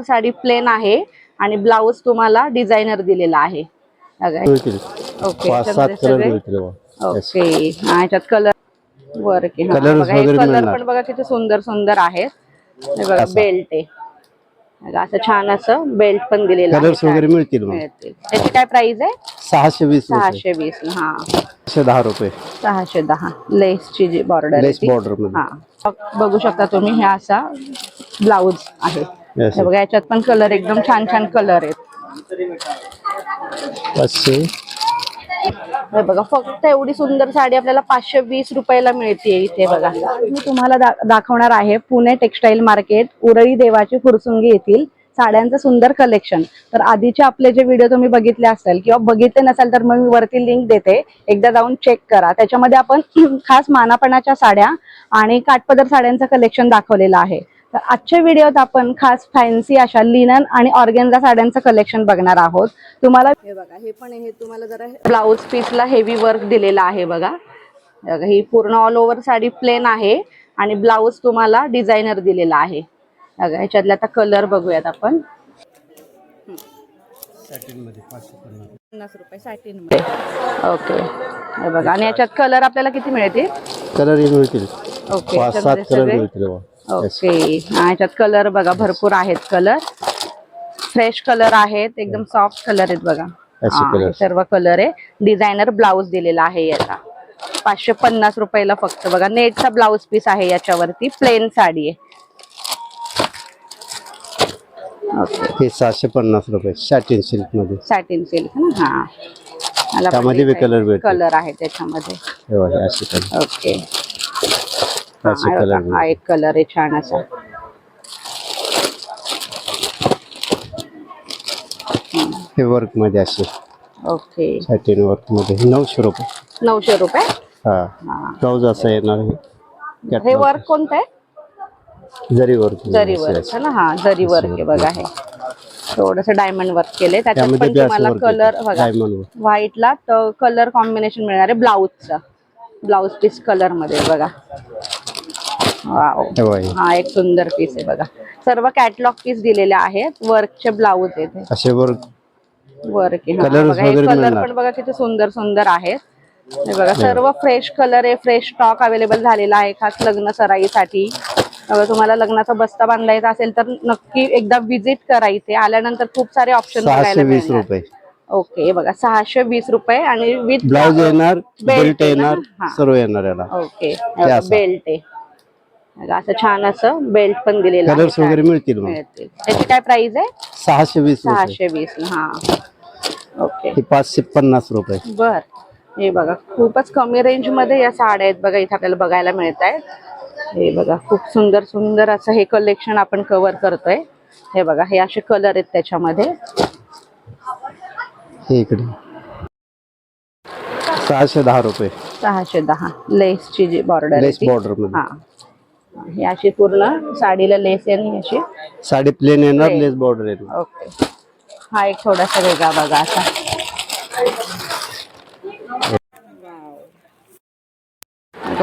Sari plain आहे आणि blouse तुम्हाला डिझायनर दिलेला आहे. ओके त्याच्यामध्ये कलर ह्याच्यात कलर. पण बघा किती सुंदर सुंदर आहेत. बघा. बेल्ट आहे. असं छान असं बेल्ट पण दिलेलं कलर्स वगैरे मिळतील त्याची काय प्राइस आहे? सहाशे वीस सहाशे वीस हा. सहाशे दहा रुपये. सहाशे दहा. लेसची जी बॉर्डर लेस बॉर्डर हा. बघू शकता तुम्ही हे असा ब्लाऊज आहे. हे बघा याच्यात पण कलर एकदम छान छान कलर आहेत. पाचशे हे बघा फक्त एवढी सुंदर साडी आपल्याला पाचशे वीस रुपयाला मिळते इथे बघा. मी तुम्हाला दा- दाखवणार आहे पुणे टेक्सटाईल मार्केट उरळी देवाची फुरसुंगी येथील साड्यांचं सुंदर कलेक्शन तर आधीचे आपले जे व्हिडिओ तुम्ही बघितले असेल किंवा बघितले नसेल तर मग मी वरती लिंक देते. एकदा जाऊन चेक करा. त्याच्यामध्ये आपण खास मानापणाच्या साड्या आणि काठपदर साड्यांचं कलेक्शन दाखवलेलं आहे. तर आजच्या व्हिडिओत आपण खास फॅन्सी अशा लिनन आणि ऑर्गेन्झा साड्यांचं कलेक्शन बघणार आहोत. तुम्हाला हे बघा हे पण हे तुम्हाला जरा ब्लाऊज पीसला हेवी वर्क दिलेलं आहे बघा. हे बघा, ही पूर्ण ऑल ओव्हर साडी प्लेन आहे आणि ब्लाऊज तुम्हाला डिझायनर दिलेला आहे. बघा ह्याच्यातले आता कलर बघूयात आपण. पन्नास रुपये ओके हे बघा आणि याच्यात कलर आपल्याला किती मिळतील? कलर मिळतील. Okay okay. हा, ह्याच्यात कलर बघा भरपूर आहेत कलर फ्रेश कलर आहेत एकदम सॉफ्ट कलर आहेत बघा. हा. हे सर्व कलर आहे. डिझायनर ब्लाऊज दिलेला आहे याचा. पाचशे पन्नास रुपयाला फक्त बघा. नेटचा ब्लाऊज पीस आहे याच्यावरती. प्लेन साडी आहे. ओके. हे सहाशे पन्नास रुपये सॅटिन सिल्कमध्ये. सॅटिन सिल्क ना हा. मला पण त्यामध्ये बी colour भेटतील. कलर आहे त्याच्यामध्ये. हे बघा, असे कलर ओके. असे हा, कलर हा एक कलर आहे छान असा. हे वर्कमध्ये असे. ओके सॅटिन वर्कमध्ये. नऊशे रुपये. नऊशे रुपये? हा. हा. ब्लाऊज असं येणार हे हे. वर्क कोणतं आहे? जरी वर्क जरी वर्क ना? हा जरी वर्क आहे बघा हे. थोडस डायमंड वर्क केले त्याच्यात त्यामध्ये पण बी असं तुम्हाला work कलर येतं. बघा. Diamond work. व्हाईटला कलर कॉम्बिनेशन मिळणार आहे. ब्लाऊजचा ब्लाऊज पीस कलरमध्ये बघा. हे एक सुंदर पीस आहे बघा. सर्व कॅटलॉग पीस दिलेले आहेत. वर्कचे ब्लाऊज आहेत. असे वर्क वर्क आहे. Colours बघा वगैरे कलर मिळणार. पण बघा किती सुंदर सुंदर आहेत. हे बघा सर्व फ्रेश कलर आहे. फ्रेश स्टॉक अवेलेबल झालेला आहे खास लग्न सराईसाठी. बघा, तुम्हाला लग्नाचा बस्ता बांधायचा असेल तर नक्की एकदा विजिट करा इथे. आल्यानंतर खूप सारे ऑप्शन सहाशे बघायला वीस मिळणार. रुपये. ओके हे बघा सहाशे वीस रुपये आणि विथ ब्लाऊज येणार बेल्ट? येणार. हा. सर्व येणार याला. ओके असं. बेल्ट आहे. असं छान असं बेल्ट पण दिलेलं आहे. कलर्स वगैरे मिळतील मग. मिळतील. त्याची काय प्राइस आहे? सहाशे वीस रुपये. सहाशे वीस हा. ओके हे पाचशे पन्नास रुपये. बर. हे बघा खूपच कमी रेंजमध्ये या साड्या आहेत बघा इथे आपल्याला बघायला मिळत आहेत हे बघा खूप सुंदर सुंदर असं हे कलेक्शन आपण कव्हर करतोय. हे बघा हे असे कलर आहेत त्याच्यामध्ये. हे इकडे. सहाशे दहा रुपये. सहाशे दहा. लेसची जी बॉर्डर लेस बॉर्डरमध्ये. हा. ही अशी पूर्ण साडीला लेस आहे आणि अशी साडी प्लेन येणार. लेस बॉर्डर येणार ओके हा एक थोडासा वेगळा बघा असा.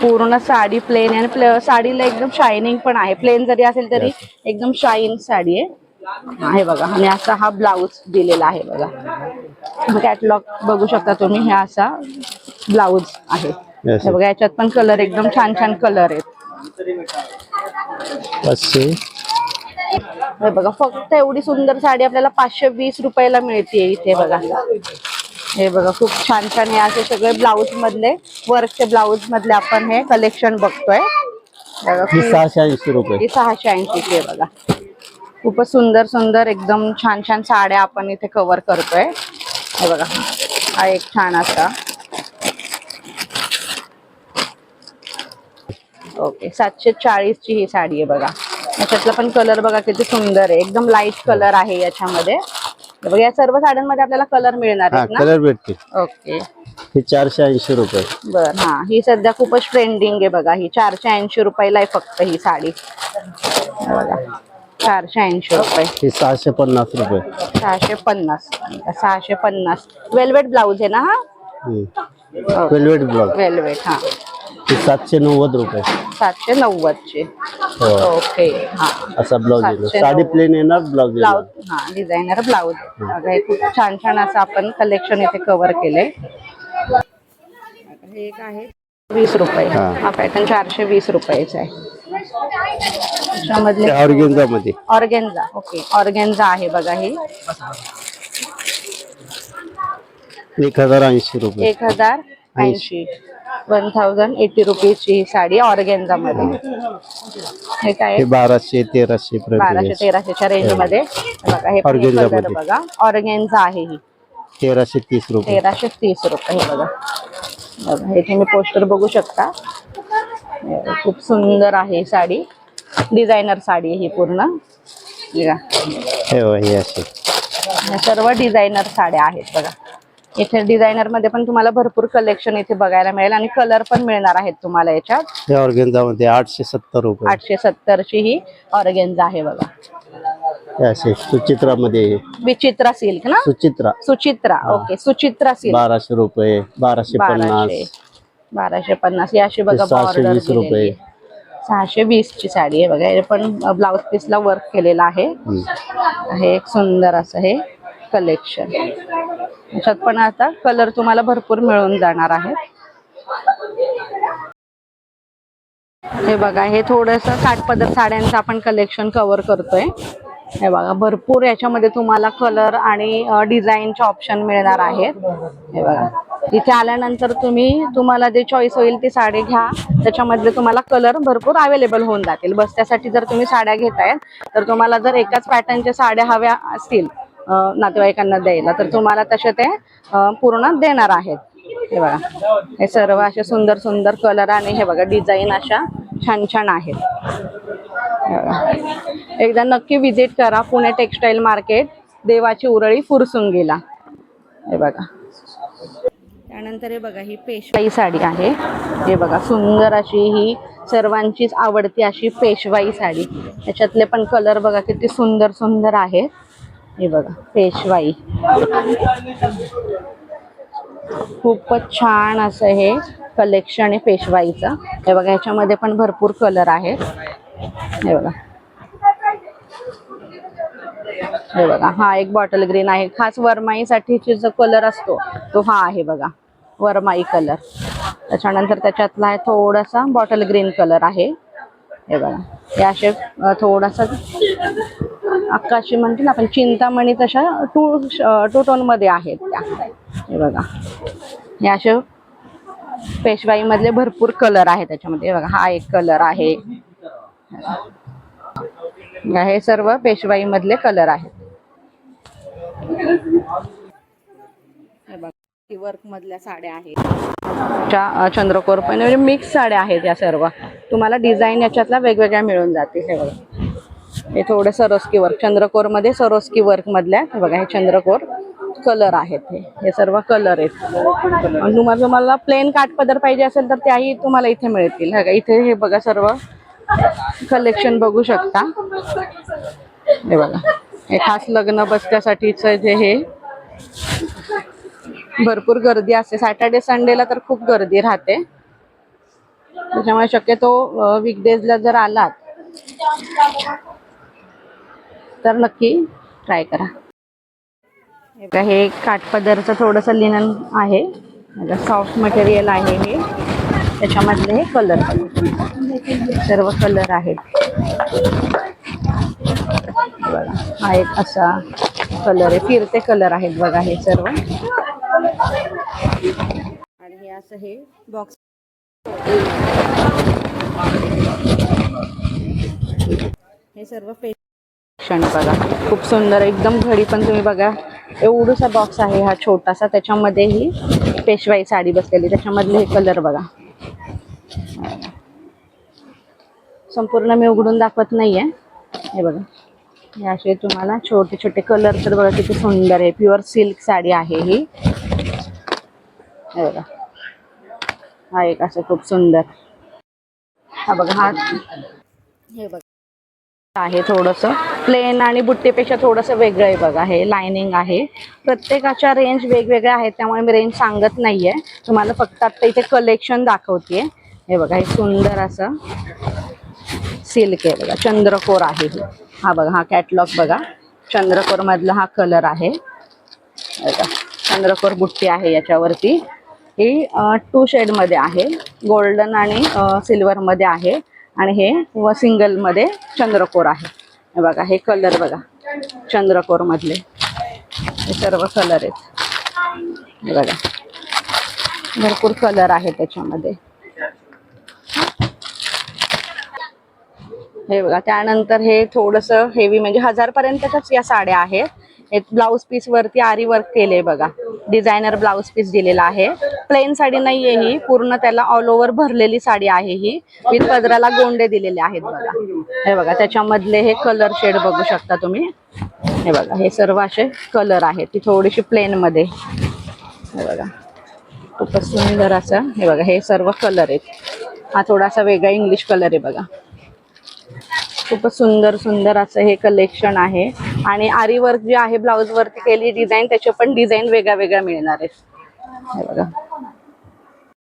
पूर्ण साडी प्लेन आहे आणि साडीला एकदम शायनिंग पण आहे. प्लेन जरी असेल तरी एकदम शाईन साडी आहे. आहे बघा. आणि असा हा ब्लाऊज दिलेला आहे बघा. कॅटलॉग बघू शकता तुम्ही. हे असा ब्लाऊज आहे. बघा याच्यात पण कलर एकदम छान छान कलर आहेत. पाचशे. हे बघा फक्त एवढी सुंदर साडी आपल्याला पाचशे वीस रुपयाला मिळते इथे बघा. हे बघा खूप छान छान हे असे सगळे ब्लाऊज मधले वर्कचे ब्लाऊज मधले आपण हे कलेक्शन बघतोय. बघा ही खूप- सहाशे ऐंशी रुपये. ही सहाशे ऐंशी आहे बघा. खूपच सुंदर सुंदर एकदम छान छान साड्या आपण इथे कव्हर करतोय. हे बघा हा एक छान असा. ओके सातशे चाळीस ची ही साडी आहे बघा. याच्यातला पण कलर बघा किती सुंदर आहे. एकदम लाइट कलर आहे याच्यामध्ये. बघा या सर्व साड्यांमध्ये आपल्याला कलर मिळणार हा आहेत ना? कलर भेटतील. ओके. हे चारशे ऐंशी रुपये. बर हा. ही सध्या खूपच ट्रेंडिंग आहे बघा. ही चारशे ऐंशी रुपयाला आहे फक्त ही साडी. बघा चारशे ऐंशी रुपये. हे सहाशे पन्नास रुपये. सहाशे पन्नास. सहाशे पन्नास. वेल्वेट ब्लाऊज आहे ना हा? वेल्वेट ब्लाउज वेल्वेट ही. सातशे नव्वद रुपये. सातशे नव्वदची. हो. ओके. हा. असा ब्लाऊज येणार. सातशे साडी नव्वद. प्लेन येणार ब्लाऊज येणार. ब्लाऊज हा डिझायनर ब्लाऊज. बघा हे खूप छान छान असं आपण कलेक्शन इथे कव्हर केले हे एक आहे वीस रुपये. हा. हा पॅटर्न चारशे वीस रुपयाचा आहे. त्याच्यामधले ऑर्गेन्झा मध्ये ऑर्गेन्झा ओके. ऑर्गेन्झा आहे बघा ही. एक हजार ऐंशी रुपये. एक हजार ऐंशी. वन थाउजंड एटी रुपीजची ही साडी ऑर्गेन्झा मध्ये हे काय? हे आहे? बाराशे तेराशे बाराशे तेराशेच्या रेंजमध्ये हे बघा हे Organza मध्ये. बघा. ऑर्गेन्झा आहे ही. तेराशे तीस रुपये. तेराशे तीस रुपये हे बघा. बघा हे तुम्ही पोस्टर बघू शकता. हे खूप सुंदर आहे ही साडी. डिझायनर साडी आहे ही पूर्ण. बघा. हे बघा, हे असे या सर्व डिझायनर साड्या आहेत बघा. इथे डिझायनरमध्ये पण तुम्हाला भरपूर कलेक्शन इथे बघायला मिळेल आणि कलर पण मिळणार आहेत तुम्हाला याच्यात. हे ऑर्गेन्झा मध्ये आठशे सत्तर रुपये. आठशे सत्तरची ही ऑर्गेन्झा आहे बघा. सुचित्रामध्ये. विचित्रा सिल्क ना? सुचित्रा. सुचित्रा ओके सुचित्रा सिल्क बाराशे रुपये बाराशे पन्नास. बाराशे पन्नास. ही अशी बघा बॉर्डर वीस रुपये. सहाशे वीस ची साडी आहे बघा. हे पण ब्लाउज पीसला वर्क केलेलं आहे. हे एक सुंदर असं हे कलेक्शन ह्याच्यात पण आता कलर तुम्हाला भरपूर मिळून जाणार आहे हे बघा हे थोडस काठपदर साड्यांचं आपण कलेक्शन कव्हर करतोय. हे बघा भरपूर याच्यामध्ये तुम्हाला कलर आणि डिझाईनचे ऑप्शन मिळणार आहेत. हे बघा इथे आल्यानंतर तुम्ही तुम्हाला जे चॉईस होईल ती साडी घ्या. त्याच्यामध्ये तुम्हाला कलर भरपूर अवेलेबल होऊन जातील. बस त्यासाठी जर तुम्ही साड्या घेतायत तर तुम्हाला जर एकाच पॅटर्नच्या साड्या हव्या असतील नातेवाईकांना द्यायला. तर तुम्हाला तसे ते पूर्ण देणार आहेत. हे बघा. हे सर्व असे सुंदर सुंदर कलर आणि हे बघा डिझाईन अशा छान छान आहेत. एकदा नक्की विजिट करा पुणे टेक्सटाईल मार्केट देवाची उरळी फुरसुंगीला. हे बघा. त्यानंतर हे बघा ही पेशवाई साडी आहे. हे बघा सुंदर अशी ही सर्वांचीच आवडती अशी पेशवाई साडी. याच्यातले पण कलर बघा किती सुंदर सुंदर आहेत हे बघा पेशवाई खूपच छान असं हे कलेक्शन आहे पेशवाईचं हे बघा ह्याच्यामध्ये पण भरपूर कलर आहेत. हे बघा. हे बघा हा एक बॉटल ग्रीन आहे. खास वरमाईसाठीची जो कलर असतो तो हा आहे बघा वरमाई कलर त्याच्यानंतर त्याच्यातला आहे थोडासा बॉटल ग्रीन कलर आहे. हे बघा. हे असे थोडासा आकाशी म्हणतील ना आपण चिंतामणी तशा टू टू टोनमध्ये आहेत त्या. हे बघा. हे असे पेशवाई मधले भरपूर कलर आहे त्याच्यामध्ये. हे बघा हा एक कलर आहे. हे सर्व पेशवाई मधले कलर आहेत. वर्क मधल्या साड्या आहेत. च्या चंद्रकोर पण म्हणजे मिक्स साड्या आहेत या सर्व. तुम्हाला डिझाईन याच्यातल्या वेगवेगळ्या मिळून जातील हे बघा. हे थोडं सरोस्की वर्क चंद्रकोरमध्ये सरोस्की वर्क मधल्या हे बघा हे चंद्रकोर कलर आहेत हे. हे सर्व कलर आहेत. तुम्हाला तुम्हाला प्लेन काठपदर पाहिजे असेल तर त्याही तुम्हाला इथे मिळतील. हे इथे हे बघा सर्व कलेक्शन बघू शकता. हे बघा हे खास लग्न बसण्यासाठीच जे हे भरपूर गर्दी असते. सॅटर्डे संडेला तर खूप गर्दी राहते. त्याच्यामुळे शक्यतो वीकडेजला जर आलात तर नक्की ट्राय करा. हे बघा, हे काठपदरचं थोडंसं लिनन आहे. सॉफ्ट मटेरियल आहे हे. त्याच्यामधले हे कलर सर्व कलर आहेत. बघा हा एक असा कलर आहे. फिरते कलर आहेत बघा हे सर्व. आणि हे असं हे बॉक्स हे सर्व पेशंट बघा. खूप सुंदर एकदम घडी पण तुम्ही बघा. एवढूसा बॉक्स आहे हा छोटासा त्याच्यामध्ये ही पेशवाई साडी बसलेली त्याच्यामधले हे कलर बघा. संपूर्ण मी उघडून दाखवत नाहीये. हे बघा. हे असे तुम्हाला छोटे छोटे कलर तर बघा किती सुंदर आहे. प्युअर सिल्क साडी आहे ही. हे बघा. हा एक असं खूप सुंदर. हा बघा हा. हे बघा. आहे थोडस प्लेन आणि बुट्टीपेक्षा थोडंसं वेगळं आहे बघा हे लाइनिंग आहे. प्रत्येकाच्या रेंज वेगवेगळ्या आहेत त्यामुळे मी रेंज सांगत नाहीये. तुम्हाला फक्त आता इथे कलेक्शन दाखवते हे बघा हे सुंदर असं सिल्क आहे बघा चंद्रकोर आहे हे. हा बघा हा कॅटलॉग बघा. चंद्रकोर मधला हा कलर आहे. बघा चंद्रकोर बुट्टी आहे याच्यावरती. ही टू शेडमध्ये आहे. गोल्डन आणि सिल्वरमध्ये आहे. आणि हे व सिंगलमध्ये चंद्रकोर आहे. हे बघा हे कलर बघा. चंद्रकोरमधले हे सर्व कलर आहेत. बघा. भरपूर कलर आहे त्याच्यामध्ये. हे बघा त्यानंतर हे थोडंसं हेवी म्हणजे हजारपर्यंतच्याच या साड्या आहेत. हे ब्लाऊज पीस वरती आरी वर्क केले बघा. डिझायनर ब्लाऊज पीस दिलेला आहे. प्लेन साडी नाहीये ही. पूर्ण त्याला ऑल ओव्हर भरलेली साडी आहे ही. विथ पदराला गोंडे दिलेले आहेत बघा. हे बघा त्याच्यामधले हे कलर शेड बघू शकता तुम्ही. हे बघा हे सर्व असे कलर आहेत. ती थोडीशी प्लेन मध्ये. हे बघा. खूपच सुंदर असं. हे बघा हे सर्व कलर आहेत. हा थोडासा वेगळा इंग्लिश कलर आहे बघा. खूपच सुंदर सुंदर असं हे कलेक्शन आहे. आणि आरी वर्क जे आहे ब्लाऊज वरती केली डिझाईन त्याचे पण डिझाईन वेगळ्या वेगळ्या मिळणार आहेत. हे बघा.